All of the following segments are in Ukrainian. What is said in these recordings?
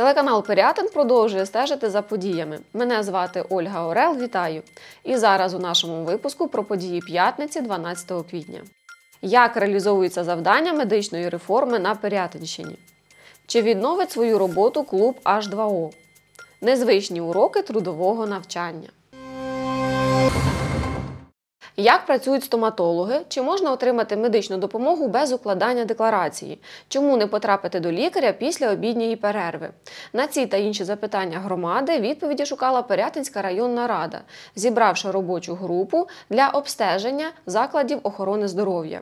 Телеканал Пирятин продовжує стежити за подіями. Мене звати Ольга Орел. Вітаю! І зараз у нашому випуску про події п'ятниці 12 квітня. Як реалізовуються завдання медичної реформи на Пирятинщині? Чи відновить свою роботу клуб H2O? Незвичні уроки трудового навчання. Як працюють стоматологи? Чи можна отримати медичну допомогу без укладання декларації? Чому не потрапити до лікаря після обідньої перерви? На ці та інші запитання громади відповіді шукала Пирятинська районна рада, зібравши робочу групу для обстеження закладів охорони здоров'я.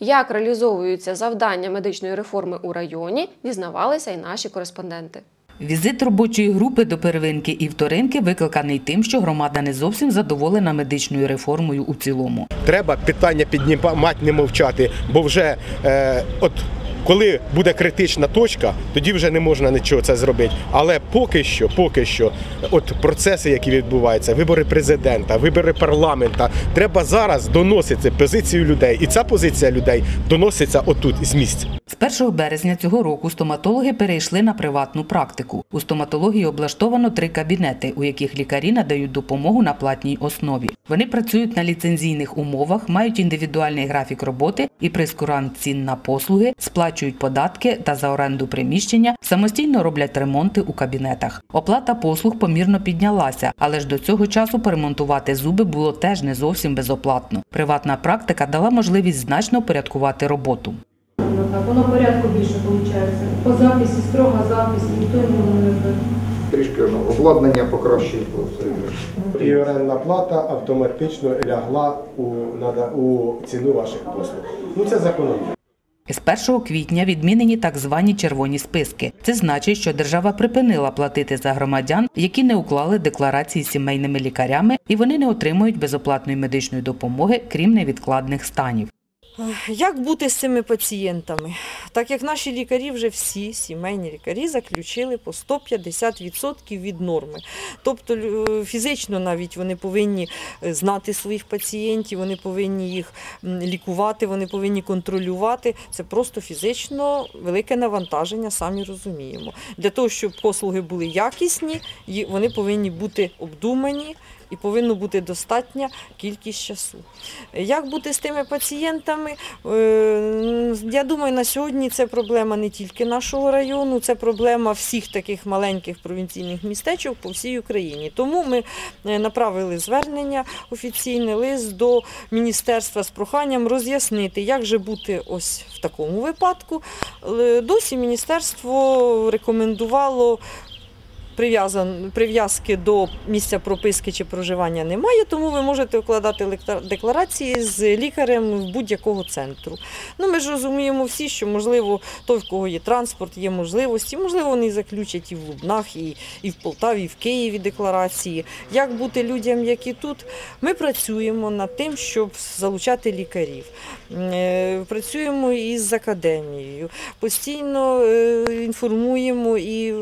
Як реалізовуються завдання медичної реформи у районі, дізнавалися й наші кореспонденти. Візит робочої групи до первинки і вторинки викликаний тим, що громада не зовсім задоволена медичною реформою у цілому. Треба питання піднімати, не мовчати, бо вже е, от коли буде критична точка, тоді вже не можна нічого це зробити. Але поки що, поки що, от процеси, які відбуваються, вибори президента, вибори парламента, треба зараз доносити позицію людей, і ця позиція людей доноситься отут з місць. З 1 березня цього року стоматологи перейшли на приватну практику. У стоматології облаштовано три кабінети, у яких лікарі надають допомогу на платній основі. Вони працюють на ліцензійних умовах, мають індивідуальний графік роботи і прескурант цін на послуги, сплачують податки та за оренду приміщення, самостійно роблять ремонти у кабінетах. Оплата послуг помірно піднялася, але ж до цього часу поремонтувати зуби було теж не зовсім безоплатно. Приватна практика дала можливість значно порядкувати роботу. Так, воно порядку більше виходить. По записі, строга запис, ніхто не робить. Трішки ну, обладнання покращило. все. І орендна плата автоматично лягла у, нада- у ціну ваших послуг. Ну це закономірно. З 1 квітня відмінені так звані червоні списки. Це значить, що держава припинила платити за громадян, які не уклали декларації з сімейними лікарями, і вони не отримують безоплатної медичної допомоги, крім невідкладних станів. Як бути з цими пацієнтами? Так як наші лікарі вже всі сімейні лікарі заключили по 150% від норми. Тобто фізично навіть вони повинні е, знати своїх пацієнтів, вони повинні їх лікувати, вони повинні контролювати. Це просто фізично велике навантаження, самі розуміємо. Для того, щоб послуги були якісні, вони повинні бути обдумані. І повинна бути достатня кількість часу. Як бути з тими пацієнтами? Е, Я думаю, на сьогодні це проблема не тільки нашого району, це проблема всіх таких маленьких провінційних містечок по всій Україні. Тому ми е, направили звернення, офіційний лист до міністерства з проханням роз'яснити, як же бути ось в такому випадку. Е, Досі міністерство рекомендувало прив'язки до місця прописки чи проживання немає, тому ви можете укладати декларації з лікарем будь-якого центру. Ну, ми ж розуміємо всі, що можливо той, в кого є транспорт, є можливості, можливо, вони заключать і в Лубнах, і, і в Полтаві, і в Києві декларації. Як бути людям, які тут? Ми працюємо над тим, щоб залучати лікарів. Е, Працюємо із академією, постійно е, інформуємо і е,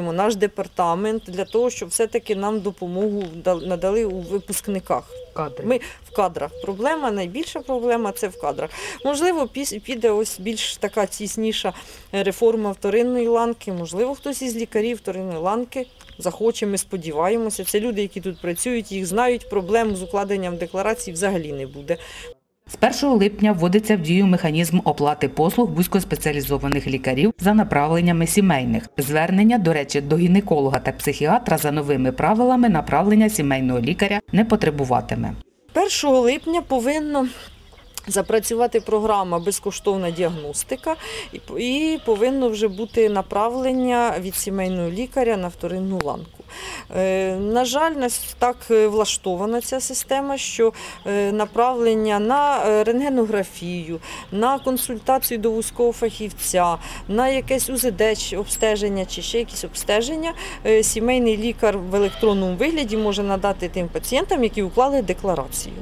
напрягаємо наш департамент для того, щоб все-таки нам допомогу надали у випускниках. Кадри. Ми в кадрах. Проблема, найбільша проблема це в кадрах. Можливо, піде ось більш така тісніша реформа вторинної ланки. Можливо, хтось із лікарів вторинної ланки захоче. Ми сподіваємося. Це люди, які тут працюють, їх знають. Проблем з укладенням декларацій взагалі не буде. З 1 липня вводиться в дію механізм оплати послуг вузькоспеціалізованих лікарів за направленнями сімейних. Звернення, до речі, до гінеколога та психіатра за новими правилами направлення сімейного лікаря не потребуватиме. 1 липня повинно запрацювати програма безкоштовна діагностика і, повинно вже бути направлення від сімейного лікаря на вторинну ланку. Е, на жаль, нас так е, влаштована ця система, що е, направлення на рентгенографію, на консультацію до вузького фахівця, на якесь УЗД обстеження чи ще якісь обстеження, сімейний лікар в електронному вигляді може надати тим пацієнтам, які уклали декларацію.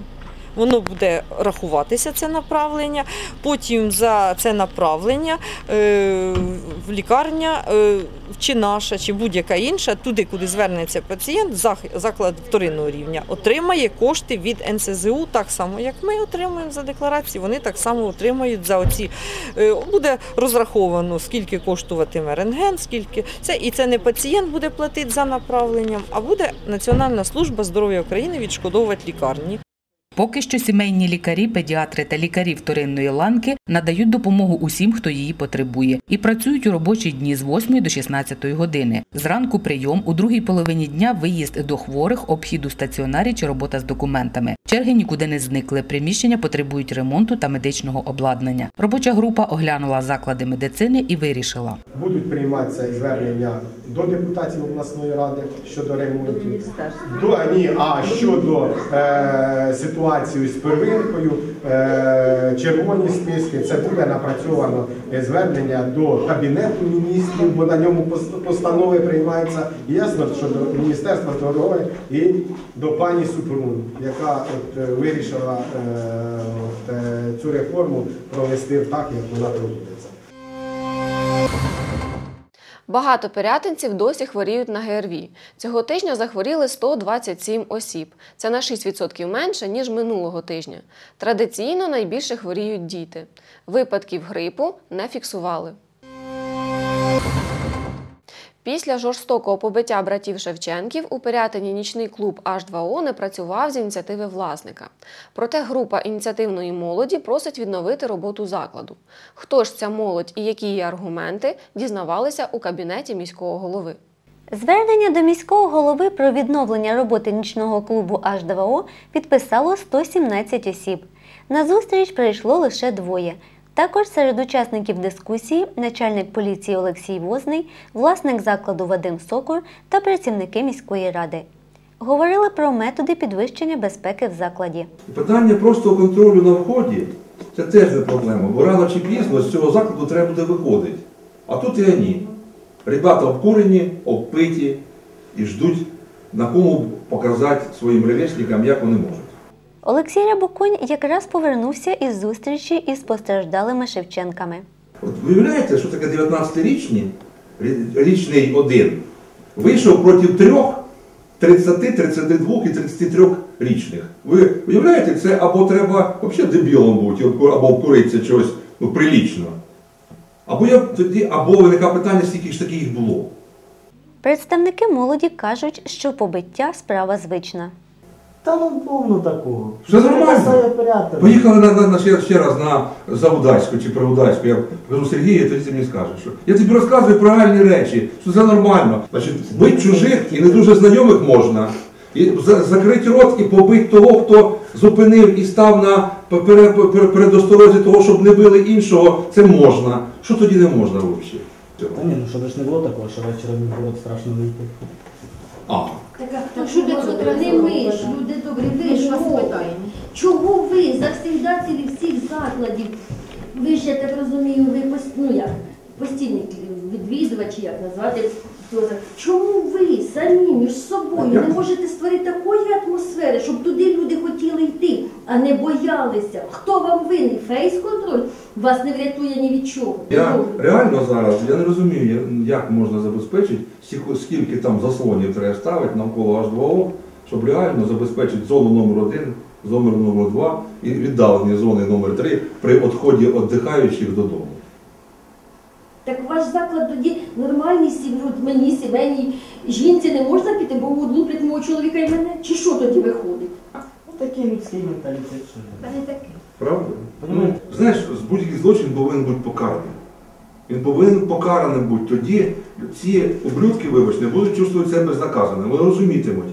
Воно буде рахуватися це направлення. Потім за це направлення е, в лікарня е, чи наша, чи будь-яка інша, туди, куди звернеться пацієнт, заклад вторинного рівня, отримає кошти від НСЗУ, так само, як ми отримуємо за декларації, вони так само отримають за оці. е, Буде розраховано, скільки коштуватиме рентген, скільки це, і це не пацієнт буде платити за направленням, а буде Національна служба здоров'я України відшкодовувати лікарні. Поки що сімейні лікарі, педіатри та лікарі вторинної ланки надають допомогу усім, хто її потребує, і працюють у робочі дні з 8 до 16 години. Зранку прийом, у другій половині дня виїзд до хворих, обхід у стаціонарі чи робота з документами. Черги нікуди не зникли. Приміщення потребують ремонту та медичного обладнання. Робоча група оглянула заклади медицини і вирішила. Будуть прийматися звернення до депутатів обласної ради щодо ремонтів. До, а, ні, а щодо е, ситуації з первинкою, е, червоні списки, це буде напрацьовано е, звернення до Кабінету міністрів, бо на ньому пос- постанови приймаються. Ясно, що до Міністерства здоров'я і до пані Супрун, яка от, е, вирішила цю реформу провести так, як вона проводиться. Багато пирятинців досі хворіють на ГРВІ. Цього тижня захворіли 127 осіб. Це на 6% менше, ніж минулого тижня. Традиційно найбільше хворіють діти. Випадків грипу не фіксували. Після жорстокого побиття братів Шевченків у Пирятині нічний клуб H2O не працював з ініціативи власника. Проте група ініціативної молоді просить відновити роботу закладу. Хто ж ця молодь і які її аргументи дізнавалися у кабінеті міського голови. Звернення до міського голови про відновлення роботи нічного клубу H2O підписало 117 осіб. На зустріч прийшло лише двоє. Також серед учасників дискусії начальник поліції Олексій Возний, власник закладу Вадим Сокур та працівники міської ради. Говорили про методи підвищення безпеки в закладі. Питання просто контролю на вході це теж не проблема, бо рано чи пізно з цього закладу треба буде виходити. А тут і вони. Ребята обкурені, обпиті і ждуть, на кому показати своїм ревесникам, як вони можуть. Олексій Рябоконь якраз повернувся із зустрічі із постраждалими Шевченками. От виявляєте, що таке 19-річний, річний один, вийшов проти трьох 30, 32 і 33 річних. Ви уявляєте, це або треба взагалі дебілом бути, або- вкуритися чогось ну, прилічно. Або я тоді, або виникає питання, скільки ж таких було. Представники молоді кажуть, що побиття справа звична. Та ну повно такого. Все нормально. Поїхали на, на, на ще, ще раз на Заудальську чи Привудальську. Я кажу, Сергій, тоді ти мені скажеш, що я тобі розказую про реальні речі, що це нормально. Значить, бить чужих і не дуже знайомих можна. І за- закрити рот і побити того, хто зупинив і став на пере- пере- передосторозі того, щоб не били іншого, це можна. Що тоді не можна взагалі? Та ні, ну щоб ж не було такого, що вечором було б страшно вийти. А. Так що Петро, не ми ж, люди добрі, ви ж вас питаємо. Чого ви завсігдателі всіх закладів? Ви ж, я так розумію, ви ну як, постійні відвідувачі, як назвати, чому ви самі між собою не можете створити такої атмосфери, щоб туди люди хотіли йти, а не боялися? Хто вам винний? Фейс-контроль вас не врятує ні від чого. Я реально зараз я не розумію, як можна забезпечити, скільки- скільки там заслонів треба ставити навколо H2O, щоб реально забезпечити зону номер 1 зону номер 2 і віддалені зони номер 3 при відході віддихаючих додому. Так ваш заклад тоді нормальний сім- от мені, сімейній жінці не можна піти, бо луплять мого чоловіка і мене? Чи що тоді виходить? Ну такий людський менталітет. що. Та не таке. Правда? Ну, Понимаєте? знаєш, з будь-який злочин повинен бути покараний. Він повинен покараним бути. Тоді ці ублюдки, вибач, не будуть чувствувати себе безнаказаними. Вони розумітимуть.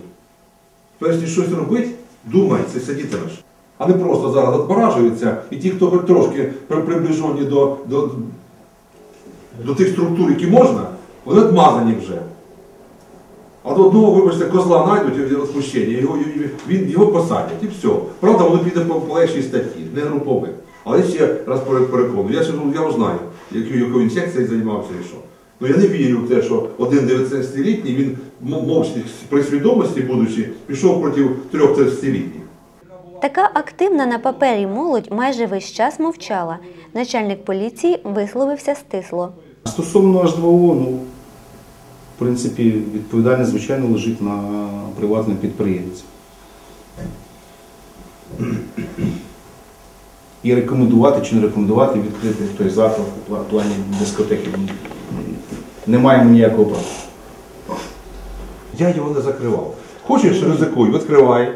Перш ніж щось робити, думай, це сидітимеш. А не просто зараз відпоражуються, і ті, хто хоч трошки приближені до, до, до тих структур, які можна, вони відмазані вже. А до одного, вибачте, козла знайдуть в відпущенні, його, він, його посадять і все. Правда, воно піде по легшій статті, не групових. Але ще раз переконую, я, ще, ну, я знаю, якою, інсекцією займався і що. Ну я не вірю в те, що один 19-літній, він мовчки при свідомості, будучи, пішов проти трьох 30-літніх. Така активна на папері молодь майже весь час мовчала. Начальник поліції висловився стисло. Стосовно H2O, ну, в принципі, відповідальність, звичайно, лежить на приватному підприємці. І рекомендувати чи не рекомендувати відкрити той заклад пла- плані дискотеки. Не маємо ніякого права. Я його не закривав. Хочеш, ризикуй, відкривай.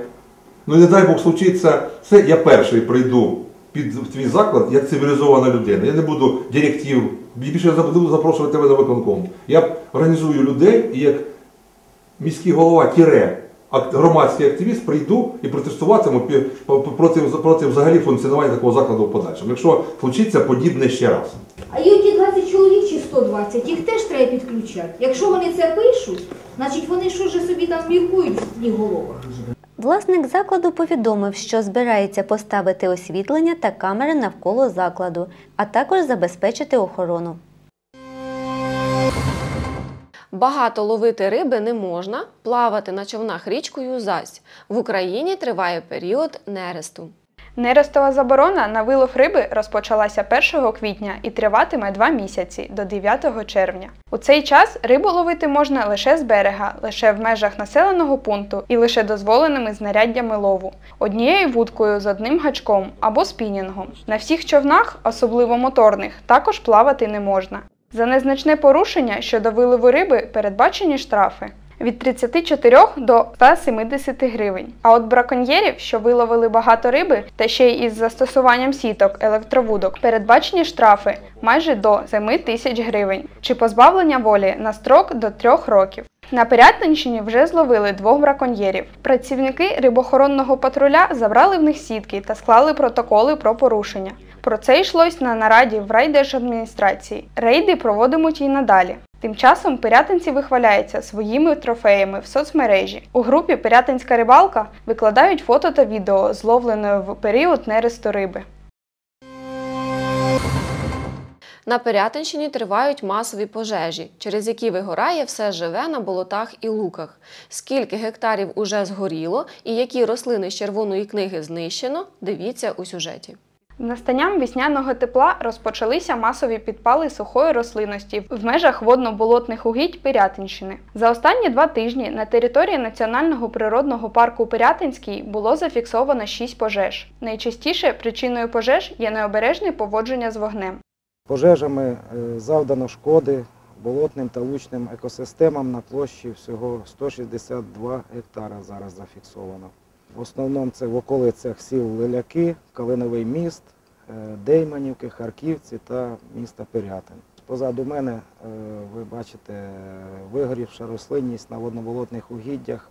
Ну не дай Бог случиться, це я перший прийду під твій заклад як цивілізована людина. Я не буду директив, більше я буду запрошувати тебе на виконком. Я організую людей і як міський голова тіре громадський активіст прийду і протестуватиму проти, проти взагалі функціонування такого закладу в подальшому. Якщо случиться подібне ще раз. А і оті 20 чоловік чи 120, їх теж треба підключати. Якщо вони це пишуть, значить вони що ж собі там міркують в головах. Власник закладу повідомив, що збирається поставити освітлення та камери навколо закладу, а також забезпечити охорону. Багато ловити риби не можна, плавати на човнах річкою зась. В Україні триває період нересту. Нерестова заборона на вилов риби розпочалася 1 квітня і триватиме 2 місяці до 9 червня. У цей час рибу ловити можна лише з берега, лише в межах населеного пункту і лише дозволеними знаряддями лову, однією вудкою з одним гачком або спінінгом. На всіх човнах, особливо моторних, також плавати не можна. За незначне порушення щодо вилову риби передбачені штрафи від 34 до 170 гривень. А от браконьєрів, що виловили багато риби, та ще й із застосуванням сіток, електровудок, передбачені штрафи майже до 7 тисяч гривень чи позбавлення волі на строк до 3 років. На Пирятинщині вже зловили двох браконьєрів. Працівники рибохоронного патруля забрали в них сітки та склали протоколи про порушення. Про це йшлось на нараді в райдержадміністрації. Рейди проводимуть і надалі. Тим часом пирятинці вихваляються своїми трофеями в соцмережі. У групі Пирятинська рибалка викладають фото та відео, зловленої в період нересту риби. На Пирятинщині тривають масові пожежі, через які вигорає все живе на болотах і луках. Скільки гектарів уже згоріло і які рослини з червоної книги знищено, дивіться у сюжеті. Настанням весняного тепла розпочалися масові підпали сухої рослинності в межах водно-болотних угідь Пирятинщини. За останні два тижні на території Національного природного парку Пирятинський було зафіксовано 6 пожеж. Найчастіше причиною пожеж є необережне поводження з вогнем. Пожежами е, завдано шкоди болотним та лучним екосистемам на площі всього 162 гектара зараз зафіксовано. В основному це в околицях сіл Лиляки, Калиновий міст, е, Дейманівки, Харківці та міста Пирятин. Позаду мене е, ви бачите вигорівша рослинність на водноболотних угіддях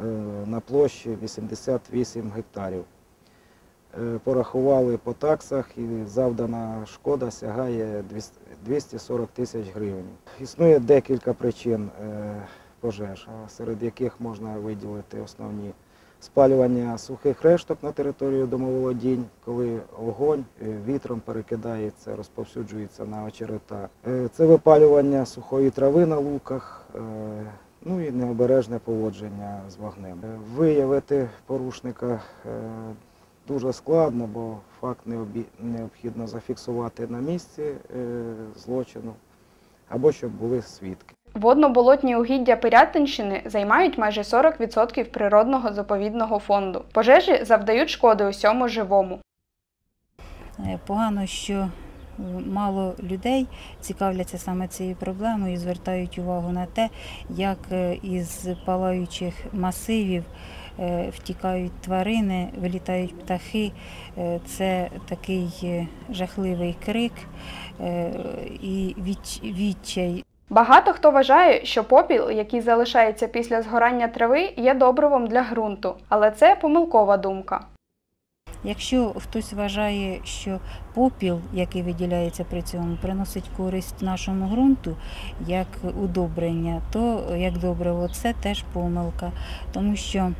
е, на площі 88 гектарів. Порахували по таксах і завдана шкода сягає 240 тисяч гривень. Існує декілька причин пожеж, серед яких можна виділити основні спалювання сухих решток на територію домоволодінь, коли вогонь е, вітром перекидається, розповсюджується на очерета. Е, Це випалювання сухої трави на луках, е, ну і необережне поводження з вогнем. Виявити порушника дуже складно, бо факт необхідно зафіксувати на місці злочину або щоб були свідки. Водно-болотні угіддя Пирятинщини займають майже 40% природного заповідного фонду. Пожежі завдають шкоди усьому живому. Е, Погано, що мало людей цікавляться саме цією проблемою і звертають увагу на те, як е, із палаючих масивів е, втікають тварини, вилітають птахи. Це такий жахливий крик і відч- відчай Багато хто вважає, що попіл, який залишається після згорання трави, є добривом для ґрунту, але це помилкова думка. Якщо хтось вважає, що попіл, який виділяється при цьому, приносить користь нашому ґрунту як удобрення, то як добриво це теж помилка, тому що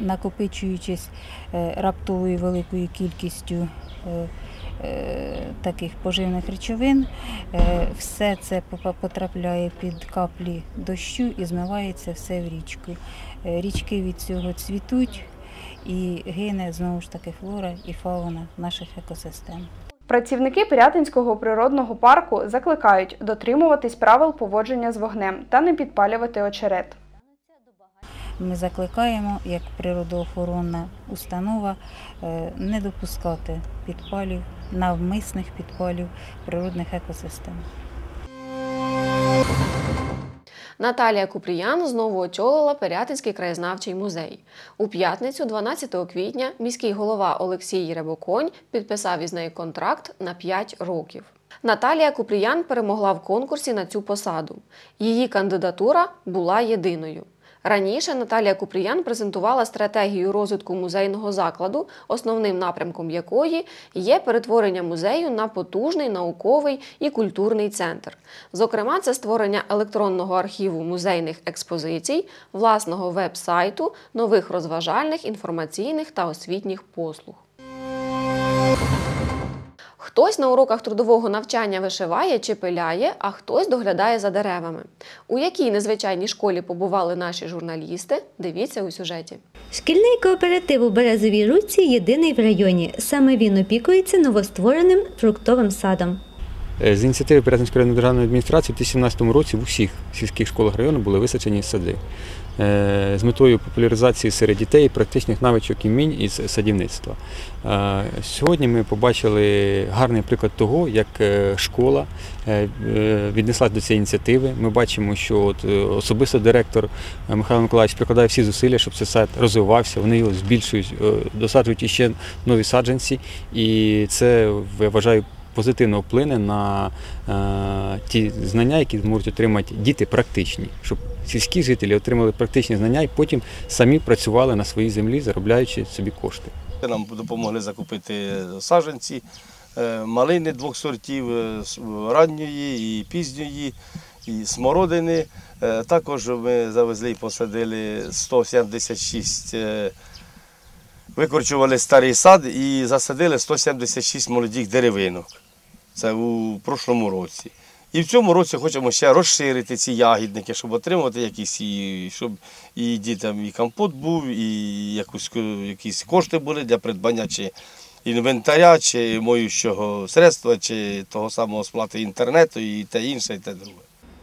накопичуючись е, раптовою великою кількістю е, е, таких поживних речовин, е, все це потрапляє під каплі дощу і змивається все в річку. Е, Річки від цього цвітуть і гине знову ж таки флора і фауна наших екосистем. Працівники Пирятинського природного парку закликають дотримуватись правил поводження з вогнем та не підпалювати очерет. Ми закликаємо, як природоохоронна установа, е, не допускати підпалів, навмисних підпалів природних екосистем. Наталія Купріян знову очолила Пирятинський краєзнавчий музей. У п'ятницю, 12 квітня, міський голова Олексій Рябоконь підписав із нею контракт на 5 років. Наталія Купріян перемогла в конкурсі на цю посаду. Її кандидатура була єдиною. Раніше Наталія Купріян презентувала стратегію розвитку музейного закладу, основним напрямком якої є перетворення музею на потужний науковий і культурний центр. Зокрема, це створення електронного архіву музейних експозицій, власного веб-сайту, нових розважальних, інформаційних та освітніх послуг. Хтось на уроках трудового навчання вишиває чи пиляє, а хтось доглядає за деревами. У якій незвичайній школі побували наші журналісти? Дивіться у сюжеті. Шкільний кооператив у Березовій Руці єдиний в районі. Саме він опікується новоствореним фруктовим садом. Е, З ініціативи Пирятинської районної державної адміністрації у 2017 році в усіх сільських школах району були висаджені сади з метою популяризації серед дітей практичних навичок і вмінь із садівництва. Е, Сьогодні ми побачили гарний приклад того, як е, школа е, е, віднеслась до цієї ініціативи. Ми бачимо, що от е, особисто директор е, Михайло Миколаївич прикладає всі зусилля, щоб цей сад розвивався. Вони його збільшують, е, досаджують іще нові саджанці, і це я вважаю позитивно вплине на е, ті знання, які зможуть отримати діти практичні, щоб сільські жителі отримали практичні знання і потім самі працювали на своїй землі, заробляючи собі кошти. Нам допомогли закупити саджанці, е, малини двох сортів, е, ранньої і пізньої, і смородини. Також ми завезли і посадили 176, е, викорчували старий сад і засадили 176 молодих деревинок. Це у прошлому році. І в цьому році хочемо ще розширити ці ягідники, щоб отримати якісь, щоб і дітям і компот був, і якусь, якісь кошти були для придбання чи інвентаря, чи моющого средства, чи того самого сплати інтернету, і те інше, і те друге.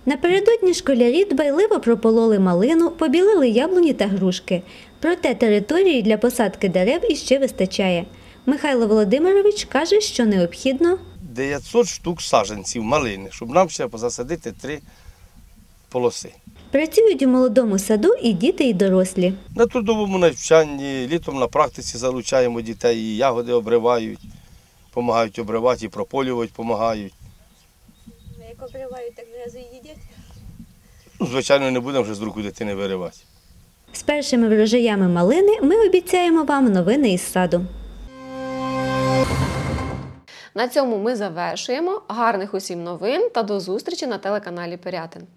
Напередодні школярі дбайливо пропололи малину, побілили яблуні та грушки. Проте території для посадки дерев іще вистачає. Михайло Володимирович каже, що необхідно 900 штук саджанців малини, щоб нам ще позасадити три полоси. працюють у молодому саду і діти, і дорослі. На трудовому навчанні, літом на практиці залучаємо дітей, і ягоди обривають, допомагають обривати, і прополювати допомагають. Як обривають, так зразу і їдять. Ну, звичайно, не будемо вже з руку дитини виривати. З першими врожаями малини ми обіцяємо вам новини із саду. На цьому ми завершуємо. Гарних усім новин та до зустрічі на телеканалі Пирятин.